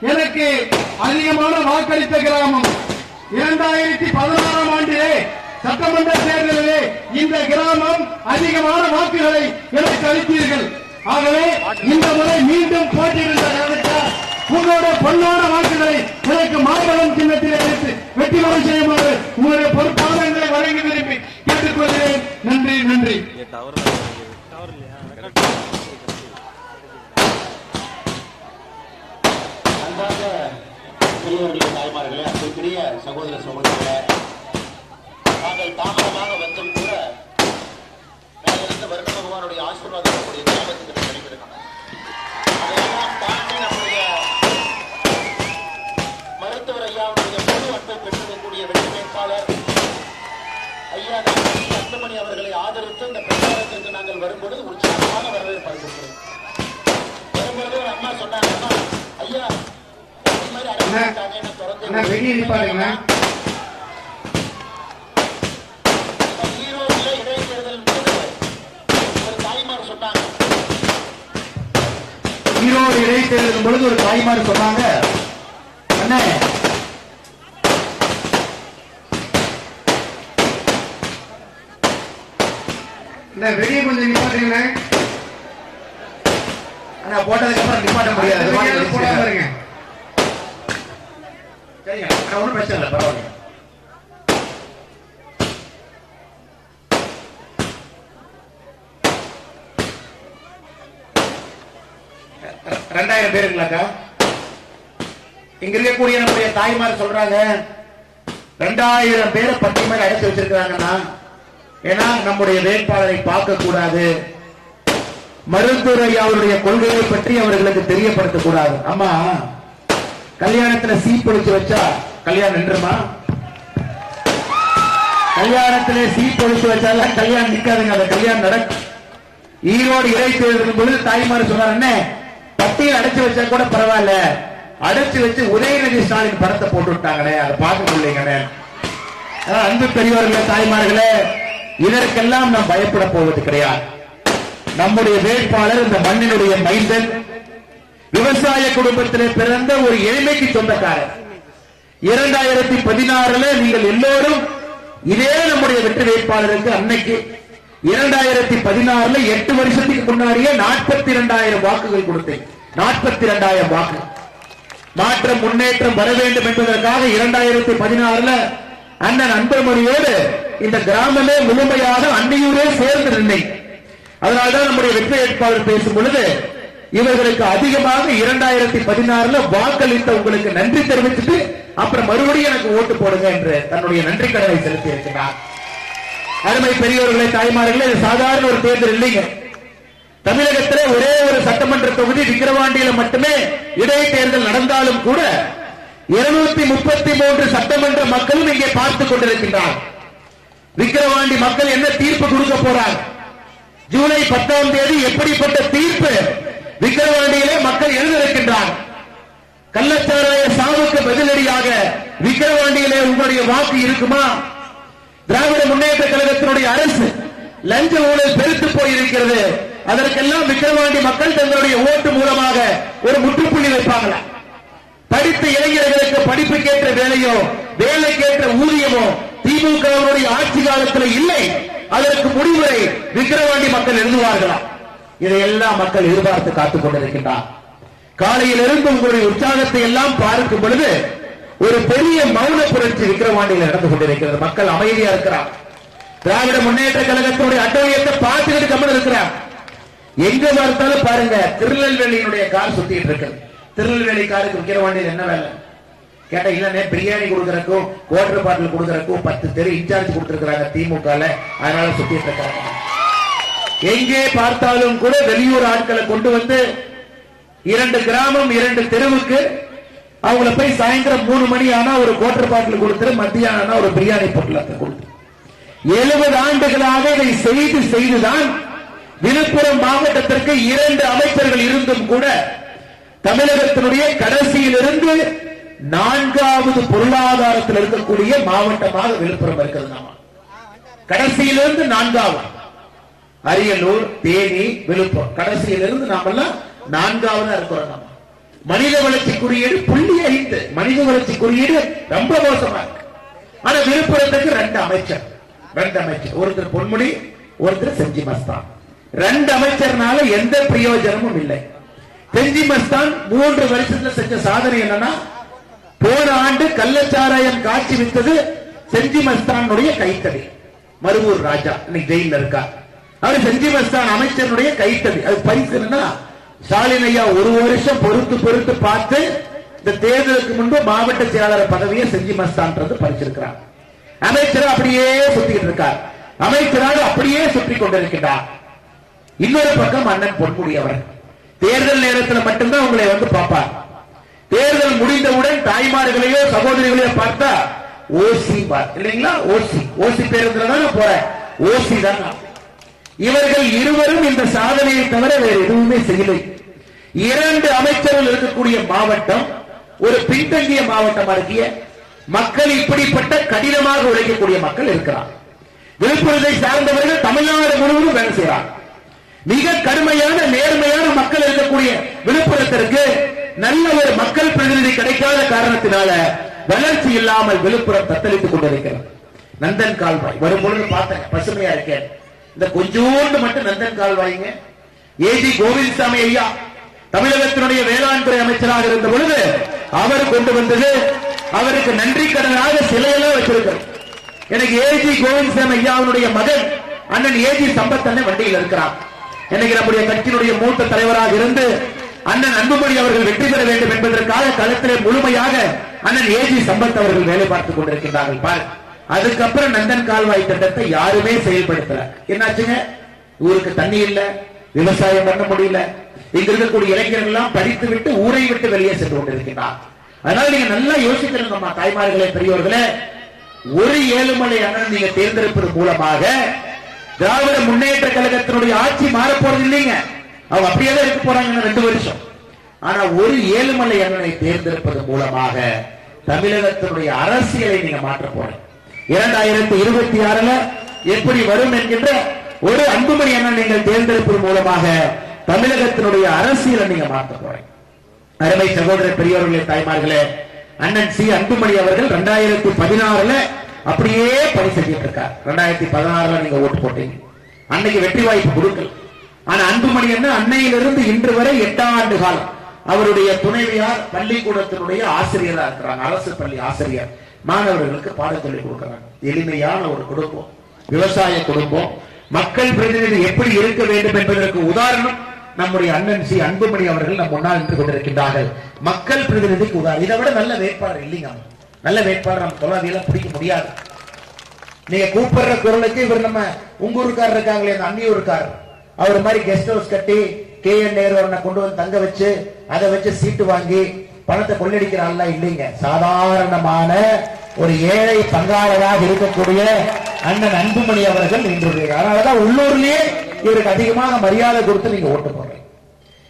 எனக்கு அதிகமான வாக்களித்த கிராமம். இரண்டாயிரத்தி பதினாறாம் ஆண்டிலே சட்டமன்ற தேர்தலிலே இந்த கிராமம் அதிகமான வாக்குகளை எனக்கு அளித்தீர்கள். ஆகவே இந்த முறை மீண்டும் போட்டியிடுகின்ற காரணத்தால் உங்களோட பொன்னான வாக்குகளை எனக்கு மாபலம் சின்னத்தில் வைத்து வெற்றி வரை செய்யுமாறு உங்களுடைய பொறுப்பாளர்களை வழங்கி விரும்பி கேட்டுக்கொள்கிறேன். நன்றி நன்றி. அன்பார்ந்த பெரியவருடைய தாய்மார்களே அன்புக்குரிய சகோதர சகோதரிகளே நாங்கள் தாமதமாக வந்தும் கூட மேலிருந்து வருண பகவானுடைய ஆசீர்வாதம் நம்முடைய கிராமத்துக்கு கிடைத்திருக்கணும் அதையெல்லாம் தாண்டி நம்முடைய மருத்துவர் ஐயாவுடைய பொது அன்பை பெற்றிருக்கக்கூடிய வெற்றி வேட்பாளர் ஐயா டாக்டர் அன்புமணி அவர்களை ஆதரித்து இந்த பிரச்சாரத்திற்கு நாங்கள் வரும்பொழுது உற்சாகமான வரவேற்பு அளிக்கிறோம் வரும்பொழுது ஒரு அம்மா சொன்னாங்க "அம்மா, ஐயா இந்த மாதிரி அடைச்சிருக்காங்க, என்ன திறந்து அண்ணா, வெளியே நிப்பாருங்க. இந்த ஈரோடுல இடைத்தேர்தல் போது ஒரு தாய்மார் சொன்னாங்க ஈரோடு இடைத்தேர்தல் பொழுது ஒரு தாய்மார் சொன்னாங்க அண்ணே இந்த வெளியே கொஞ்சம் நிப்பாட்டுங்களே ஆனா போட்டதுக்கு அப்புறம் நிப்பாட்ட முடியாது. போடாம. இருங்க. சரிங்க. ஆனா ஒண்ணும் பிரச்சனை இல்லை பரவாயில்ல. ரெண்டாயிரம் பேருங்களாக்கா? இங்க இருக்கக்கூடிய நம்முடைய தாய்மார் சொல்றாங்க ரெண்டாயிரம் பேரை பட்டி மேல அடைச்சு வச்சிருக்கிறாங்கன்னா ஏன்னா நம்முடைய வேட்பாளரை பார்க்க கூடாது மருத்துவரை அவருடைய கொள்கையை பற்றி அவர்களுக்கு தெரியப்படுத்த கூடாது அம்மா கல்யாணத்துல சீப்பொழிச்சு வச்சா கல்யாணம் நின்றுமா? கல்யாணத்துல சீப்பொழிச்சு வச்சாலும் கல்யாணம் நிக்காதுங்க அந்த கல்யாணம் நடக்கும். ஈரோடு இடைத்தேர்தல் பொழுது தாய்மார் சொன்னார் என்ன பட்டியல் அடைச்சு வச்சா கூட பரவாயில்ல. அடுத்து வச்சு உதயநிதி ஸ்டாலின் படத்தை போட்டு விட்டாங்களே அதை பார்க்க முடியலங்கண்ணே அன்பு பெரியவர்களே தாய்மார்களே இதற்கெல்லாம் நாம் பயப்பட போவது கிடையாது. நம்முடைய வேட்பாளர் இந்த மண்ணினுடைய மைந்தன் விவசாய குடும்பத்திலே பிறந்த ஒரு எளிமைக்கு சொந்தக்காரர். இரண்டாயிரத்தி பதினாறுல நீங்கள் எல்லோரும் இதே நம்முடைய வெற்றி வேட்பாளருக்கு அன்னைக்கு இரண்டாயிரத்தி பதினாறுல எட்டு வருஷத்துக்கு முன்னாடியே நாற்பத்தி இரண்டாயிரம் வாக்குகள் கொடுத்தேன். நாற்பத்தி இரண்டாயிரம் வாக்கு. மாற்றம் முன்னேற்றம் வர வேண்டும் என்பதற்காக இரண்டாயிரத்தி பதினாறுல அண்ணன் அன்பர்மணியோடு இந்த கிராமமே முழுமையாக அன்னையூரே சேர்ந்து நின்றேன் அதனால்தான் நம்முடைய வெற்றி வேட்பாளர் பேசும் பொழுது இவர்களுக்கு அதிகமாக இரண்டாயிரத்தி பதினாறுல வாக்களித்த உங்களுக்கு நன்றி தெரிவிச்சுட்டு அப்புறம் மறுபடியும் எனக்கு ஓட்டு போடுங்க என்று தன்னுடைய நன்றி கடனை செலுத்தி இருக்கிறார் அருமை பெரியவர்களே தாய்மார்களே இது சாதாரண ஒரு தேர்தல் இல்லைங்க. தமிழகத்திலே ஒரே ஒரு சட்டமன்ற தொகுதி விக்கிரவாண்டியில மட்டுமே இடைத்தேர்தல் நடந்தாலும் கூட இருநூத்தி முப்பத்தி மூன்று சட்டமன்ற மக்களும் இங்கே பார்த்துக் கொண்டிருக்கின்றார். விக்கிரவாண்டி மக்கள் என்ன தீர்ப்பு கொடுக்க போறார்? ஜூலை பத்தாம் தேதி எப்படிப்பட்ட தீர்ப்பு விக்கிரவாண்டியிலே மக்கள் எழுந்திருக்கின்றார் கள்ளச்சாராய சாவுக்கு பதிலடியாக விக்கிரவாண்டியிலே உங்களுடைய வாக்கு இருக்குமா? திராவிட முன்னேற்ற கழகத்தினுடைய அரசு லஞ்ச ஊழல் பெருத்து போயிருக்கிறது. அதற்கெல்லாம் விக்கிரவாண்டி மக்கள் தங்களுடைய ஓட்டு மூலமாக ஒரு முற்றுப்புள்ளி வைப்பாங்களா? படித்த இளைஞர்களுக்கு படிப்புக்கேற்ற வேலையோ வேலைக்கேற்ற ஊதியமோ திமுகவினுடைய ஆட்சி காலத்தில் இல்லை. அதற்கு முடிவுரை விக்கிரவாண்டி மக்கள் எழுதுவார்களா? இதையெல்லாம் மக்கள் எதிர்பார்த்து காத்துக் கொண்டிருக்கின்றார். காலையிலிருந்து உங்களுடைய உற்சாகத்தை எல்லாம் பார்க்கும் பொழுது ஒரு பெரிய மௌன புரட்சி விக்கிரவாண்டியில் நடந்து கொண்டிருக்கிறது. மக்கள் அமைதியா இருக்கிறார். திராவிட முன்னேற்ற கழகத்தினுடைய அட்டவணையத்தை பார்த்துக்கிட்டு கம்மன் இருக்கிறார். எங்க பார்த்தாலும் பாருங்க திருநெல்வேலியினுடைய கார் சுத்திட்டு இருக்கு. திருநெல்வேலி காருக்கு விக்கிரவாண்டியில் என்ன வேலை? கேட்டா இல்லனே பிரியாணி கொடுக்கறக்கும் குவார்டர் பாட்டில் கொடுக்கறக்கும் பத்து தெரு இன்சார்ஜ் கொடுத்திருக்கிறாங்க திமுக அதனால சுத்திட்டு இருக்காங்க. எங்கே பார்த்தாலும் கூட வெளியூர் ஆட்களை கொண்டு வந்து இரண்டு கிராமம் இரண்டு தெருவுக்கு அவங்கள போய் சாயந்தரம் மூணு மணி ஆனா ஒரு குவார்டர் பாட்டில் கொடுத்துரு மத்தியானம் ஒரு பிரியாணி பொட்டலத்தை கொடுத்து. எழுபது ஆண்டுகளாக இதை செய்து செய்துதான் விழுப்புரம் மாவட்டத்திற்கு இரண்டு அமைச்சர்கள் இருந்தும் கூட தமிழகத்தினுடைய கடைசியிலிருந்து நான்காவது பொருளாதாரத்தில் இருக்கக்கூடிய மாவட்டமாக விழுப்புரம் இருக்கிறது நாம. கடைசியிலிருந்து நான்காவது. அரியலூர் தேனி விழுப்புரம். கடைசியிலிருந்து நாமெல்லாம் நான்காவதா இருக்கிறோம் நாம. மனித வளர்ச்சி குறியீடு புள்ளி ஐந்து. மனித வளர்ச்சி குறியீடு ரொம்ப மோசமா இருக்கு. ஆனா விழுப்புரத்துக்கு ரெண்டு அமைச்சர். ரெண்டு அமைச்சர். ஒருத்தர் பொன்முடி ஒருத்தர் செஞ்சி மஸ்தான். ரெண்டு அமைச்சர்னால எந்த பிரயோஜனமும் இல்லை. செஞ்சி மஸ்தான் மூன்று வருஷத்துல செஞ்ச சாதனை என்னன்னா போன ஆண்டு கள்ளச்சாராயம் காட்சி வித்தது செஞ்சி மஸ்தானுடைய கைத்தடி மருவூர் ராஜா இன்னைக்கு ஜெயில இருக்கா. அவர் செஞ்சி மஸ்தான் அமைச்சருடைய கைத்தடி அது பரிசு என்னன்னா ஸ்டாலின் ஐயா ஒரு வருஷம் பொறுத்து பொறுத்து பார்த்து இந்த தேர்தலுக்கு முன்பு மாவட்ட செயலாளர் பதவியை செஞ்சி மஸ்தான்றது பறிச்சிருக்கிறார். அமைச்சர் அப்படியே சுத்திக்கிட்டு இருக்கார். அமைச்சராக அப்படியே சுற்றி கொண்டிருக்கிறார் இன்னொரு பக்கம் அண்ணன் பொன்முடி அவர் தேர்தல் நேரத்தில் மட்டும்தான் உங்களை வந்து பார்ப்பார். தேர்தல் முடிந்தவுடன் தாய்மார்களையோ சகோதரிகளையோ பார்த்தா ஓசி பார். இல்லைங்களா? ஓசி. ஓசி பேருந்துல தான் போறேன். ஓசி தான் இவர்கள் இருவரும் இந்த சாதனையை தவிர வேறு எதுவுமே செய்யலை. இரண்டு அமைச்சர்கள் இருக்கக்கூடிய மாவட்டம் ஒரு பின்தங்கிய மாவட்டமா இருக்கிய மக்கள் இப்படிப்பட்ட கடினமாக உழைக்கக்கூடிய மக்கள் இருக்கிறார். விழுப்புரத்தை சார்ந்தவர்கள் தமிழ்நாடு முழுவதும் வேலை செய்யறாங்க மிக கடுமையான நேர்மையான மக்கள் இருக்கக்கூடிய விழுப்புரத்திற்கு நல்ல ஒரு மக்கள் பிரதிநிதி கிடைக்காத காரணத்தினால வளர்ச்சி இல்லாமல் விழுப்புரம் தத்தளித்துக் கொண்டிருக்கிறது. நந்தன் கால்வாய். வரும் பொழுது பார்த்தேன் பசுமையா இருக்கேன். இந்த கொஞ்சோண்டு மட்டும் நந்தன் கால்வாய்ங்க. ஏஜி கோவிந்தசாமி ஐயா தமிழகத்தினுடைய வேளாண் துறை அமைச்சராக இருந்த பொழுது அவர் கொண்டு வந்தது அவருக்கு நன்றி கடனாக சிலையெல்லாம் வச்சிருக்கிறது. எனக்கு ஏஜி கோவிந்தசாமி ஐயாவுடைய மகன் அண்ணன் ஏஜி சம்பத் அண்ணன் வண்டியில் இருக்கிறான் இன்னைக்கு நம்முடைய கட்சியினுடைய மூத்த தலைவராக இருந்து அண்ணன் அன்புமணி அவர்கள் வெற்றி பெற வேண்டும் என்பதற்காக களத்திலே முழுமையாக அண்ணன் ஏஜி சம்பத் அவர்கள் வேலை பார்த்துக் கொண்டிருக்கின்றார்கள். பாரு அதுக்கப்புறம் நந்தன் கால்வாய் திட்டத்தை யாருமே செயல்படுத்தல. என்னாச்சுங்க? ஊருக்கு தண்ணி இல்ல விவசாயம் பண்ண முடியல. இங்க இருக்கக்கூடிய இளைஞர்கள் எல்லாம் படித்து விட்டு ஊரை விட்டு வெளியே சென்று கொண்டிருக்கிறார் அதனால நீங்க நல்லா யோசிக்கணுங்கம்மா தாய்மார்களே பெரியவர்களே ஒரு ஏழுமலை அண்ணன் நீங்க தேர்ந்தெடுப்பது மூலமாக திராவிட முன்னேற்ற கழகத்தினுடைய ஆட்சி மாறப்போறது இல்லைங்க. அவங்க அப்படியே தான் இருக்க போறாங்க ரெண்டு வருஷம். ஆனா ஒரு ஏழுமலை அண்ணனை தேர்ந்தெடுப்பது மூலமாக தமிழகத்தினுடைய அரசியலை நீங்க மாற்ற போறீங்க. இரண்டாயிரத்தி இருபத்தி ஆறுல எப்படி வரும் என்கின்ற ஒரு அன்புமணி அண்ணன் நீங்கள் தேர்ந்தெடுப்பது மூலமாக தமிழகத்தினுடைய அரசியலை நீங்க மாற்ற போறீங்க. அருமை சகோதர பெரியவர்களே தாய்மார்களே அண்ணன் சி. அன்புமணி அவர்கள் இரண்டாயிரத்தி பதினாறுல அப்படியே பணி செஞ்சிட்டு இருக்கார் ரெண்டாயிரத்தி பதினாறுல நீங்க ஓட்டு போட்டீங்க. அன்னைக்கு வெற்றி வாய்ப்பு கொடுக்கல. ஆனா அன்புமணி என்ன? அன்னையிலிருந்து இன்று வரை எட்டாம் ஆண்டு காலம் அவருடைய துணைவியார் பள்ளிக்கூடத்தினுடைய ஆசிரியரா இருக்கிறாங்க. அரசு பள்ளி ஆசிரியர். மாணவர்களுக்கு பாடம் சொல்லிக் கொடுக்கிறாங்க. எளிமையான ஒரு குடும்பம். விவசாய குடும்பம். மக்கள் பிரதிநிதி எப்படி இருக்க வேண்டும் என்பதற்கு உதாரணம் நம்முடைய அண்ணன் சி. அன்புமணி அவர்கள் நம் முன்னால் நின்று கொண்டிருக்கின்றார்கள். மக்கள் பிரதிநிதிக்கு உதாரணம் இதை விட நல்ல வேட்பாளர் இல்லைங்க. நல்ல வேட்பாளர் நம்ம தொழிலாளியெல்லாம் பிடிக்க முடியாது. நீங்க கூப்பிடுற குரலுக்கு இவர் நம்ம உங்க ஊருக்கார் இருக்காங்களே அந்த அன்னியூருக்கார் அவர் மாதிரி கெஸ்ட் ஹவுஸ் கட்டி கே என் நேரு அவனை கொண்டு வந்து தங்க வச்சு அதை வச்சு சீட்டு வாங்கி பணத்தை கொள்ளடிக்கிற இல்லைங்க. சாதாரணமான ஒரு ஏழை பங்காளராக இருக்கக்கூடிய அண்ணன் அன்புமணி அவர்கள் இன்று அதனாலதான் உள்ளூர்லயே இவருக்கு அதிகமாக மரியாதை கொடுத்து நீங்க ஓட்டு போடுறீங்க.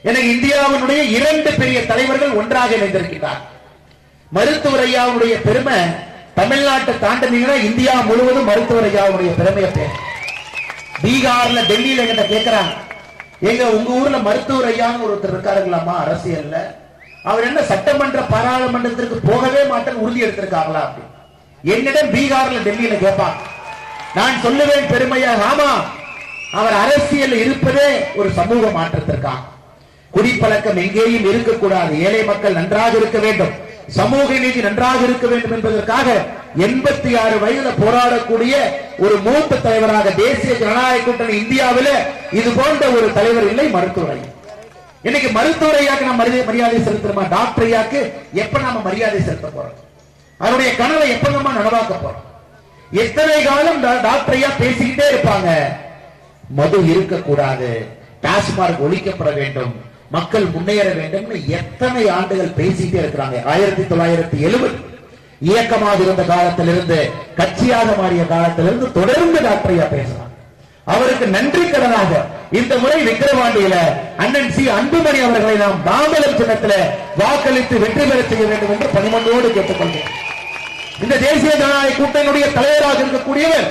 எனக்கு இந்தியாவினுடைய இரண்டு பெரிய தலைவர்கள் ஒன்றாக இணைந்திருக்கிறார் மருத்துவர் ஐயாவுடைய பெருமை தமிழ்நாட்டை தாண்டினீங்கன்னா இந்தியா முழுவதும் மருத்துவர் ஐயாவுடைய பெருமையை பேர். பீகார்ல டெல்லியில எங்கிட்ட கேட்கிறாங்க எங்க உங்க ஊர்ல மருத்துவர் ஐயான்னு ஒருத்தர் இருக்காருங்களாமா அரசியல்ல. அவர் என்ன சட்டமன்ற பாராளுமன்றத்திற்கு போகவே மாட்டேன்னு உறுதி எடுத்திருக்காங்களா அப்படி. என்னிடம் பீகார்ல டெல்லியில கேட்பாங்க. நான் சொல்லுவேன் பெருமையா ஆமா அவர் அரசியல் இருப்பதே ஒரு சமூக மாற்றத்திற்காக. குடிப்பழக்கம் எங்கேயும் இருக்கக்கூடாது. ஏழை மக்கள் நன்றாக இருக்க வேண்டும். சமூக நீதி நன்றாக இருக்க வேண்டும் என்பதற்காக எண்பத்தி ஆறு வயதுல போராடக்கூடிய ஒரு மூத்த தலைவராக தேசிய ஜனநாயக கூட்டணி இந்தியாவில இது போன்ற ஒரு தலைவர் இல்லை மருத்துவரை இன்னைக்கு மருத்துவரையாக்கு நம்ம மரியாதை- செலுத்துறோமா? டாக்டர் ஐயாக்கு எப்ப நாம மரியாதை செலுத்த போறோம்? அவருடைய கனவை எப்ப நம்ம நனவாக்க போறோம்? எத்தனை காலம் டாக்டரையா டாக்டர் ஐயா பேசிக்கிட்டே இருப்பாங்க? மது இருக்கக்கூடாது. டாஸ்மார்க் ஒழிக்கப்பட வேண்டும். மக்கள் முன்னேற வேண்டும்னு எத்தனை ஆண்டுகள் பேசிட்டே இருக்கிறாங்க. ஆயிரத்தி தொள்ளாயிரத்தி எழுபது. இயக்கமாக இருந்த காலத்திலிருந்து கட்சியாக மாறிய காலத்திலிருந்து தொடர்ந்து டாக்டர் ஐயா பேசுறாங்க. அவருக்கு நன்றி கடனாக இந்த முறை விக்கிரவாண்டியில அண்ணன் சி அன்புமணி அவர்களை நாம் மாமலர் சின்னத்தில வாக்களித்து வெற்றி பெற செய்ய வேண்டும் என்று பணிமன்றோடு கேட்டுக்கொள்கிறேன். இந்த தேசிய ஜனநாயக கூட்டணியுடைய தலைவராக இருக்கக்கூடியவர்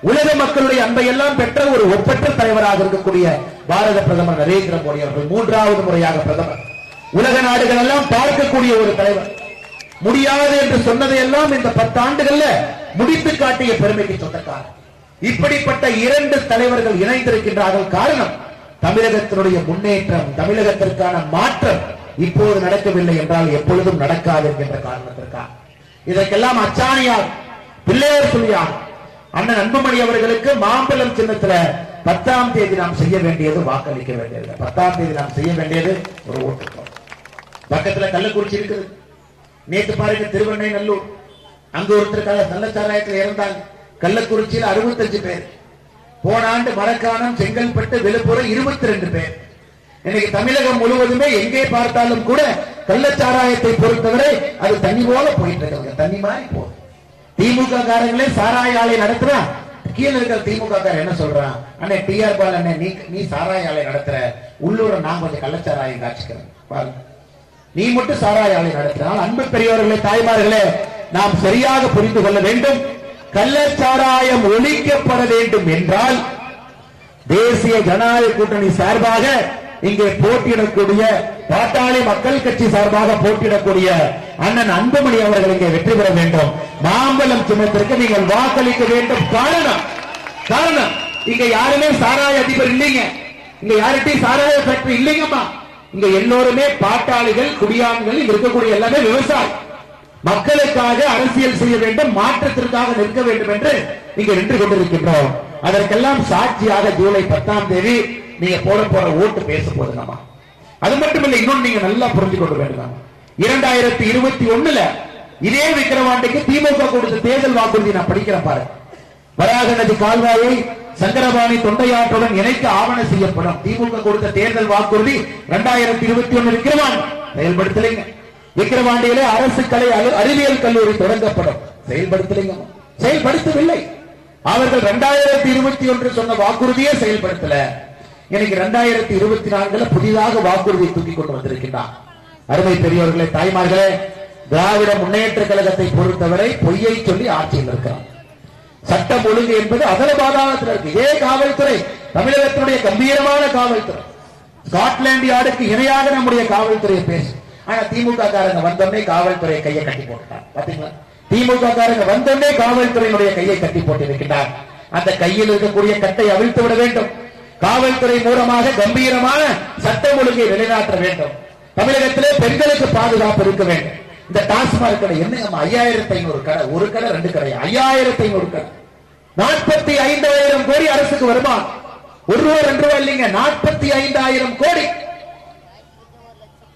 உலக மக்களுடைய அன்பை எல்லாம் பெற்ற ஒரு ஒப்பற்ற தலைவராக இருக்கக்கூடிய பாரத பிரதமர் நரேந்திர மோடி அவர்கள் மூன்றாவது முறையாக பிரதமர். உலக நாடுகள் எல்லாம் பார்க்கக்கூடிய ஒரு தலைவர். முடியாது என்று சொன்னதையெல்லாம் இந்த பத்து ஆண்டுகள்ல முடித்து காட்டிய பெருமைக்கு சொந்தக்காரர். இப்படிப்பட்ட இரண்டு தலைவர்கள் இணைந்திருக்கின்றார்கள் காரணம் தமிழகத்தினுடைய முன்னேற்றம் தமிழகத்திற்கான மாற்றம் இப்போது நடக்கவில்லை என்றால் எப்பொழுதும் நடக்காது என்கின்ற காரணத்திற்காக. இதற்கெல்லாம் அச்சாணியார் பிள்ளையார் சொல்லியார் அண்ணன் அன்புமணி அவர்களுக்கு மாம்பழம் சின்னத்துல பத்தாம் தேதி நாம் செய்ய வேண்டியது வாக்களிக்க வேண்டியது. பத்தாம் தேதி நாம் செய்ய வேண்டியது ஒரு ஓட்டு பக்கத்துல கள்ளக்குறிச்சி இருக்குது. நேத்து பாருங்க திருவண்ணை நல்லூர். அங்க ஒருத்தருக்காக கள்ளச்சாராயத்தில் இறந்தாங்க. கள்ளக்குறிச்சியில் அறுபத்தஞ்சு பேர். போன ஆண்டு மரக்காணம் செங்கல்பட்டு விழுப்புரம் இருபத்தி ரெண்டு பேர். இன்னைக்கு தமிழகம் முழுவதுமே எங்கே பார்த்தாலும் கூட கள்ளச்சாராயத்தை பொறுத்தவரை அது தண்ணி போல போயிட்டு இருக்காங்க தண்ணி மாதிரி போகுது. திமுக காரங்களே சாராய ஆலை நடத்துறா? கீழே இருக்கிற திமுக காரன் என்ன சொல்றான்? அண்ணே டிஆர் பால் அண்ணே நீ நீ சாராய ஆலை நடத்துற. உள்ளூர நான் கொஞ்சம் கள்ளச்சாராயம் காட்சிக்கிறேன் பாருங்க நீ மட்டும் சாராய ஆலை நடத்தினால் அன்பு பெரியவர்களே தாய்மார்களே நாம் சரியாக புரிந்து கொள்ள வேண்டும். கள்ளச்சாராயம் ஒழிக்கப்பட வேண்டும் என்றால் தேசிய ஜனநாயக கூட்டணி சார்பாக இங்கே போட்டியிடக்கூடிய பாட்டாளி மக்கள் கட்சி சார்பாக போட்டியிடக்கூடிய அண்ணன் அன்புமணி அவர்கள் இங்கே வெற்றி பெற வேண்டும். மாம்பழம் சின்னத்திற்கு நீங்கள் வாக்களிக்க வேண்டும். காரணம் காரணம் இங்க யாருமே சாராய அதிபர் இல்லைங்க. இங்க யார்கிட்டயும் சாராய ஃபேக்டரி இல்லைங்கம்மா. இங்க எல்லோருமே பாட்டாளிகள் குடியான்கள் இங்க இருக்கக்கூடிய எல்லாமே விவசாயி. மக்களுக்காக அரசியல் செய்ய வேண்டும் மாற்றத்திற்காக நிற்க வேண்டும் என்று இங்க நின்று கொண்டிருக்கின்றோம். அதற்கெல்லாம் சாட்சியாக ஜூலை பத்தாம் தேதி நீங்க போட போற ஓட்டு பேச போதுங்கம்மா அது மட்டும் இல்ல இன்னொன்னு நீங்க நல்லா புரிஞ்சு கொண்டு வேண்டாம் இரண்டாயிரத்தி இருபத்தி ஒண்ணுல இதே விக்கிரவாண்டிக்கு திமுக கொடுத்த தேர்தல் வாக்குறுதி நான் படிக்கிறேன் பாரு. வராக நதி கால்வாயை சங்கரபாணி தொண்டையாற்றுடன் இணைக்க ஆவண செய்யப்படும். திமுக கொடுத்த தேர்தல் வாக்குறுதி இரண்டாயிரத்தி இருபத்தி ஒண்ணு விக்கிரவாண்டி. செயல்படுத்தலைங்க. விக்கிரவாண்டியிலே அரசு கலை அறிவியல் கல்லூரி தொடங்கப்படும். செயல்படுத்தலைங்க. செயல்படுத்தவில்லை. அவர்கள் இரண்டாயிரத்தி இருபத்தி ஒன்று சொன்ன வாக்குறுதியே செயல்படுத்தல. இன்னைக்கு இரண்டாயிரத்தி இருபத்தி நான்குல புதிதாக வாக்குறுதியை தூக்கி கொண்டு வந்திருக்கின்றார். அருமை பெரியவர்களே தாய்மார்களே திராவிட முன்னேற்ற கழகத்தை பொறுத்தவரை பொய்யை சொல்லி ஆட்சியில் இருக்கிறார். சட்டம் ஒழுங்கு என்பது அகல பாதாளத்தில் இருக்கு. இதே காவல்துறை தமிழகத்தினுடைய கம்பீரமான காவல்துறை ஸ்காட்லாந்து யார்டுக்கு இணையாக நம்முடைய காவல்துறையை பேசும் ஆனா திமுக காரங்க வந்தோடனே காவல்துறையை கையை கட்டி போட்டுட்டார் பாத்தீங்களா? திமுக காரங்க வந்தோடனே காவல்துறையினுடைய கையை கட்டி போட்டு இருக்கின்றார் அந்த கையில் இருக்கக்கூடிய கட்டை அவிழ்த்து விட வேண்டும். காவல்துறை மூலமாக கம்பீரமான சட்டம் ஒழுங்கை நிலைநாட்ட வேண்டும். தமிழகத்திலே பெண்களுக்கு பாதுகாப்பு இருக்க வேண்டும். இந்த டாஸ்மாக் கடை என்ன ஐயாயிரத்தி ஐநூறு கடை. ஒரு கடை ரெண்டு கடை. ஐயாயிரத்தி ஐநூறு கடை. நாற்பத்தி ஐந்தாயிரம் கோடி அரசுக்கு வருமானம் ஒரு ரூபா ரெண்டு ரூபாய் இல்லைங்க. நாற்பத்தி ஐந்தாயிரம் கோடி.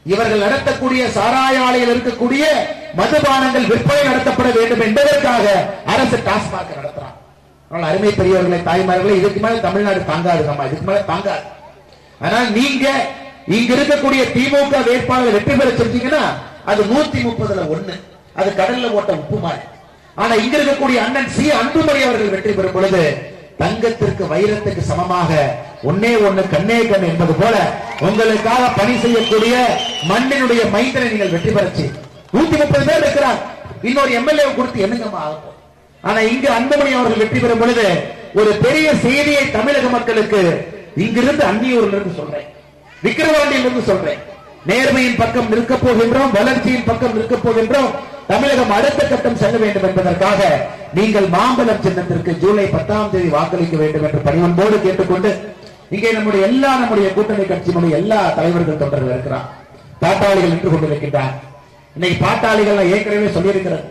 இவர்கள் நடத்தக்கூடிய சாராய ஆலையில் இருக்கக்கூடிய மதுபானங்கள் விற்பனை நடத்தப்பட வேண்டும் என்பதற்காக அரசு டாஸ்மாக் நடத்த அதனால அருமை பெரியவர்களை தாய்மார்களே இதுக்கு மேல தமிழ்நாடு தாங்காது நம்ம இதுக்கு மேல தாங்காது. ஆனால் நீங்க இங்க இருக்கக்கூடிய திமுக வேட்பாளர் வெற்றி பெற செஞ்சீங்கன்னா அது நூத்தி முப்பதுல ஒண்ணு. அது கடல்ல ஓட்ட உப்பு மாதிரி. ஆனா இங்க இருக்கக்கூடிய அண்ணன் சி. அன்புமணி அவர்கள் வெற்றி பெறும் பொழுது தங்கத்திற்கு வைரத்துக்கு சமமாக ஒன்னே ஒண்ணு கண்ணே கண் என்பது போல உங்களுக்காக பணி செய்யக்கூடிய மண்ணினுடைய மைந்தனை நீங்கள் வெற்றி பெறச்சு நூத்தி முப்பது பேர் இருக்கிறார். இன்னொரு எம்எல்ஏ கொடுத்து என்னங்கம்மா ஆகும் ஆனா இங்கு அன்பமணி அவர்கள் வெற்றி பெறும் பொழுது ஒரு பெரிய செய்தியை தமிழக மக்களுக்கு இங்கிருந்து அந்தியூர்ல இருந்து சொல்றேன். விக்கிரவாண்டியில் இருந்து சொல்றேன். நேர்மையின் பக்கம் நிற்க போகின்றோம் வளர்ச்சியின் பக்கம் நிற்க போகின்றோம். தமிழகம் அடுத்த கட்டம் செல்ல வேண்டும் என்பதற்காக நீங்கள் மாம்பழம் சின்னத்திற்கு ஜூலை பத்தாம் தேதி வாக்களிக்க வேண்டும் என்று பணிவன்போடு கேட்டுக்கொண்டு இங்கே நம்முடைய எல்லா நம்முடைய கூட்டணி கட்சியினுடைய எல்லா தலைவர்கள் தொண்டர்கள் இருக்கிறார். பாட்டாளிகள் நின்று கொண்டிருக்கின்றார். இன்னைக்கு பாட்டாளிகள் ஏற்கனவே சொல்லியிருக்கிறேன்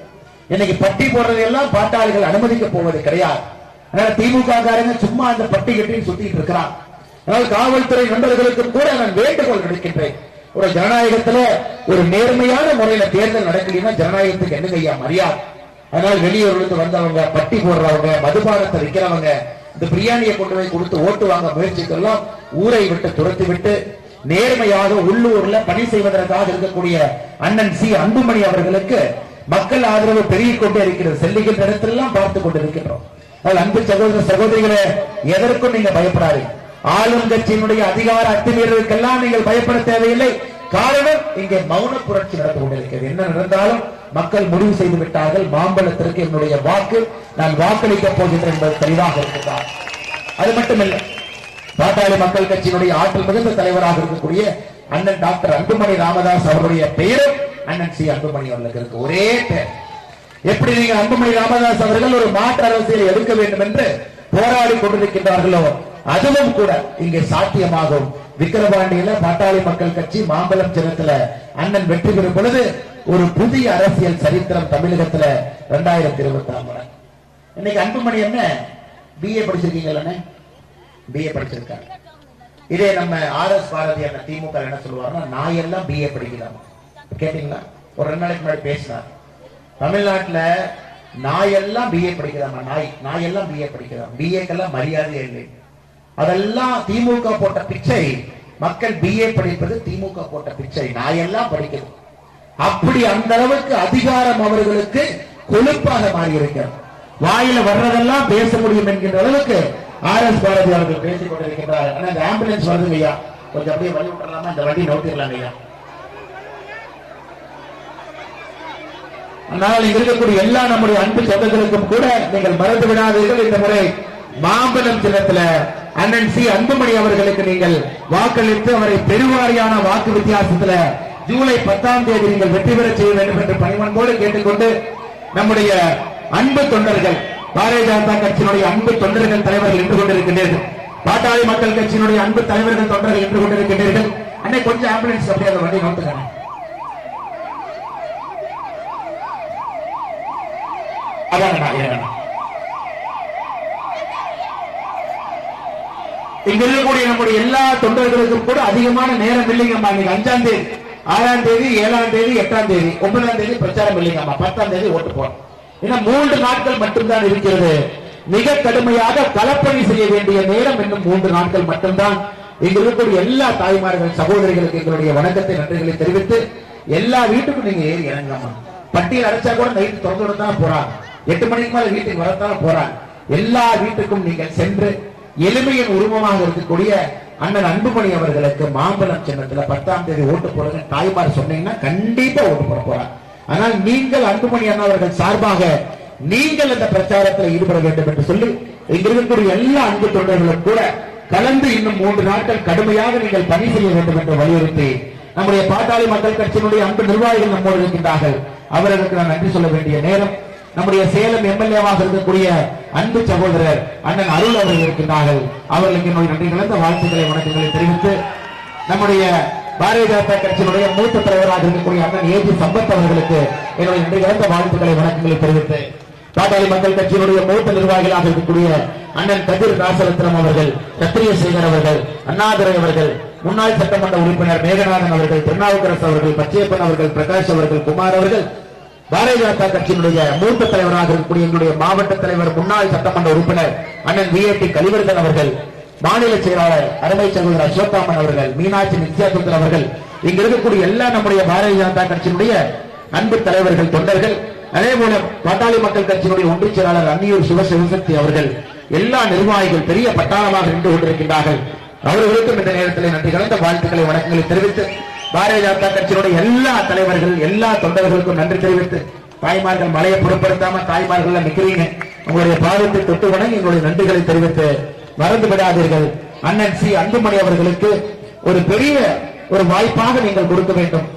இன்னைக்கு பட்டி போடுறது எல்லாம் பாட்டாளிகள் அனுமதிக்க போவது கிடையாது. அதனால திமுக காரங்க சும்மா அந்த பட்டி கட்டின்னு சுத்திட்டு இருக்கிறான். அதனால் காவல்துறை நண்பர்களுக்கு கூட நான் வேண்டுகோள் விடுக்கின்றேன். ஒரு ஜனநாயகத்துல ஒரு நேர்மையான முறையில தேர்தல் நடக்கலைன்னா ஜனநாயகத்துக்கு என்ன ஐயா மரியாதை? அதனால் வெளியூர்லேருந்து வந்தவங்க பட்டி போடுறவங்க மதுபானத்தை விற்கிறவங்க இந்த பிரியாணியை கொண்டு போய் கொடுத்து ஓட்டு வாங்க முயற்சிக்கெல்லாம் ஊரை விட்டு துரத்தி விட்டு நேர்மையாக உள்ளூர்ல பணி செய்வதற்காக இருக்கக்கூடிய அண்ணன் சி அன்புமணி அவர்களுக்கு மக்கள் ஆதரவு பெருகிக் கொண்டே இருக்கிறது. செல்லுகின்ற இடத்திலெல்லாம் பார்த்துக் கொண்டிருக்கின்றோம். அன்பு சகோதர சகோதரிகளை எதற்கும் நீங்க பயப்படாதீங்க. ஆளும் கட்சியினுடைய அதிகார அத்துமீறலுக்கெல்லாம் நீங்கள் பயப்பட தேவையில்லை. காரணம் இங்கே மௌன புரட்சி நடந்து கொண்டிருக்கிறது. என்ன நடந்தாலும் மக்கள் முடிவு செய்து விட்டார்கள். மாம்பழத்திற்கு என்னுடைய வாக்கு. நான் வாக்களிக்கப் போகின்றேன் என்பது தெளிவாக இருக்கிறார் அது மட்டுமில்லை. பாட்டாளி மக்கள் கட்சியினுடைய ஆற்றல் மிகுந்த தலைவராக இருக்கக்கூடிய அண்ணன் டாக்டர் அன்புமணி ராமதாஸ் அவருடைய பெயரும் அண்ணன் சி அன்புமணி அவர்களுக்கு இருக்கு. ஒரே பெயர் எப்படி நீங்க அன்புமணி ராமதாஸ் அவர்கள் ஒரு மாற்று அரசியல் எடுக்க வேண்டும் என்று போராடி கொண்டிருக்கின்றார்களோ அதுவும் கூட இங்கே சாத்தியமாகும். விக்கிரவாண்டியில பாட்டாளி மக்கள் கட்சி மாம்பலம் சின்னத்துல அண்ணன் வெற்றி பெறும் பொழுது ஒரு புதிய அரசியல் சரித்திரம் தமிழகத்துல இரண்டாயிரத்தி இருபத்தி ஆறு இன்னைக்கு அன்புமணி என்ன? பிஏ படிச்சிருக்கீங்கல்ல பிஏ படிச்சிருக்காங்க இதே நம்ம ஆர் எஸ் பாரதி அந்த திமுக என்ன சொல்லுவாருன்னா நான் எல்லாம் பிஏ படிக்கலாம் கேட்டீங்களா? ஒரு ரெண்டு நாளைக்கு முன்னாடி பேசினார். தமிழ்நாட்டுல நாய் எல்லாம் பிஏ படிக்கலாமா நாய். நாய் எல்லாம் பிஏ படிக்கிறான். பிஏக்கெல்லாம் மரியாதையே இல்லை. அதெல்லாம் திமுக போட்ட பிச்சை. மக்கள் பிஏ படிப்பது திமுக போட்ட பிச்சை. நாயெல்லாம் படிக்கிறது அப்படி அந்த அளவுக்கு அதிகாரம் அவர்களுக்கு கொழுப்பாக மாறி இருக்கிறது வாயில வர்றதெல்லாம் பேச முடியும் என்கின்ற அளவுக்கு ஆர் எஸ் பாரதி அவர்கள் பேசிக் கொண்டிருக்கின்றார். ஆனா இந்த ஆம்புலன்ஸ் வருதுங்க ஐயா. கொஞ்சம் அப்படியே வழி விட்டுறலாமா? இந்த வண்டி நோட்டிடலாங்க ஐயா. ஆனால் இருக்கக்கூடிய எல்லா நம்முடைய அன்பு சொந்தங்களுக்கும் கூட நீங்கள் மறந்து விடாதீர்கள். இந்த முறை மாம்பலம் சின்னத்துல அண்ணன் சி அன்புமணி அவர்களுக்கு நீங்கள் வாக்களித்து அவரை பெருவாரியான வாக்கு வித்தியாசத்துல ஜூலை பத்தாம் தேதி நீங்கள் வெற்றி பெற செய்ய வேண்டும் என்று பணிவன்போடு கேட்டுக்கொண்டு நம்முடைய அன்பு தொண்டர்கள் பாரதிய ஜனதா கட்சியினுடைய அன்பு தொண்டர்கள் தலைவர்கள் நின்று கொண்டிருக்கின்றீர்கள். பாட்டாளி மக்கள் கட்சியினுடைய அன்பு தலைவர்கள் தொண்டர்கள் நின்று கொண்டிருக்கின்றீர்கள். அன்னை கொஞ்சம் ஆம்புலன்ஸ் அப்படியே அந்த வண்டி நோட்டுக்கிறேன் அதாங்கண்ணா இங்க இருக்கக்கூடிய நம்முடைய எல்லா தொண்டர்களுக்கும் கூட அதிகமான நேரம் இல்லைங்கம்மா. இன்னைக்கு அஞ்சாம் தேதி ஆறாம் தேதி ஏழாம் தேதி எட்டாம் தேதி ஒன்பதாம் தேதி பிரச்சாரம் இல்லைங்கம்மா. பத்தாம் தேதி ஓட்டு போறோம். ஏன்னா மூன்று நாட்கள் மட்டும்தான் இருக்கிறது. மிக கடுமையாக களப்பணி செய்ய வேண்டிய நேரம் இன்னும் மூன்று நாட்கள் மட்டும்தான். இங்க இருக்கக்கூடிய எல்லா தாய்மார்கள் சகோதரிகளுக்கு எங்களுடைய வணக்கத்தை நன்றிகளை தெரிவித்து எல்லா வீட்டுக்கும் நீங்க ஏறி இறங்கம்மா பட்டியல் அடைச்சா கூட நைட்டு திறந்து தான் போறாங்க. எட்டு மணிக்கு மேல வீட்டுக்கு வரத்தான் போறாங்க. எல்லா வீட்டுக்கும் நீங்கள் சென்று எளிமையின் உருவமாக இருக்கக்கூடிய அண்ணன் அன்புமணி அவர்களுக்கு மாம்பழம் சின்னத்துல பத்தாம் தேதி ஓட்டு போடுங்க தாய்மார் சொன்னீங்கன்னா கண்டிப்பா ஓட்டு போட போறாங்க. ஆனால் நீங்கள் அன்புமணி அண்ணா அவர்கள் சார்பாக நீங்கள் அந்த பிரச்சாரத்தில் ஈடுபட வேண்டும் என்று சொல்லி இங்கிருக்கக்கூடிய எல்லா அன்பு தொண்டர்களும் கூட கலந்து இன்னும் மூன்று நாட்கள் கடுமையாக நீங்கள் பணி செய்ய வேண்டும் என்று வலியுறுத்தி நம்முடைய பாட்டாளி மக்கள் கட்சியினுடைய அன்பு நிர்வாகிகள் நம்மோடு இருக்கின்றார்கள். அவர்களுக்கு நான் நன்றி சொல்ல வேண்டிய நேரம். நம்முடைய சேலம் எம்எல்ஏவாக இருக்கக்கூடிய அன்பு சகோதரர் அண்ணன் அருள் அவர்கள் இருக்கின்றார்கள். அவர்களுக்கு என்னுடைய நன்றி கலந்த வாழ்த்துக்களை வணக்கங்களை தெரிவித்து நம்முடைய பாரதிய ஜனதா கட்சியினுடைய மூத்த தலைவராக இருக்கக்கூடிய அண்ணன் ஏஜி சம்பத் அவர்களுக்கு என்னுடைய நன்றி கலந்த வாழ்த்துக்களை வணக்கங்களை தெரிவித்து பாட்டாளி மக்கள் கட்சியினுடைய மூத்த நிர்வாகிகளாக இருக்கக்கூடிய அண்ணன் கதிர் ராசரத்னம் அவர்கள் சத்திரியசேகர் அவர்கள் அண்ணாதுரை அவர்கள் முன்னாள் சட்டமன்ற உறுப்பினர் மேகநாதன் அவர்கள் திருநாவுக்கரசு அவர்கள் பச்சையப்பன் அவர்கள் பிரகாஷ் அவர்கள் குமார் அவர்கள் பாரதிய ஜனதா கட்சியினுடைய மூத்த தலைவராக இருக்கக்கூடிய எங்களுடைய மாவட்ட தலைவர் முன்னாள் சட்டமன்ற உறுப்பினர் அண்ணன் வி பி கலிவர்தன் அவர்கள் மாநில செயலாளர் அருமை சகோதரர் அசோத்தாமன் அவர்கள் மீனாட்சி நித்யாசுந்தர் அவர்கள் இங்க இருக்கக்கூடிய எல்லா நம்முடைய பாரதிய ஜனதா கட்சியினுடைய அன்பு தலைவர்கள் தொண்டர்கள் அதே போல பாட்டாளி மக்கள் கட்சியினுடைய ஒன்றிய செயலாளர் அன்னியூர் சிவ சிவசக்தி அவர்கள் எல்லா நிர்வாகிகள் பெரிய பட்டாளமாக நின்று கொண்டிருக்கின்றார்கள். அவர்களுக்கும் இந்த நேரத்தில் நன்றி கலந்த வாழ்த்துக்களை வணக்கங்களை தெரிவித்து பாரதிய ஜனதா கட்சியினுடைய எல்லா தலைவர்கள் எல்லா தொண்டர்களுக்கும் நன்றி தெரிவித்து தாய்மார்கள் மலையை பொருட்படுத்தாம தாய்மார்கள் நிக்கிறீங்க. உங்களுடைய பாதத்தை தொட்டு வணங்கி எங்களுடைய நன்றிகளை தெரிவித்து மறந்து விடாதீர்கள் அண்ணன் சி. அன்புமணி அவர்களுக்கு ஒரு பெரிய ஒரு வாய்ப்பாக நீங்கள் கொடுக்க வேண்டும்.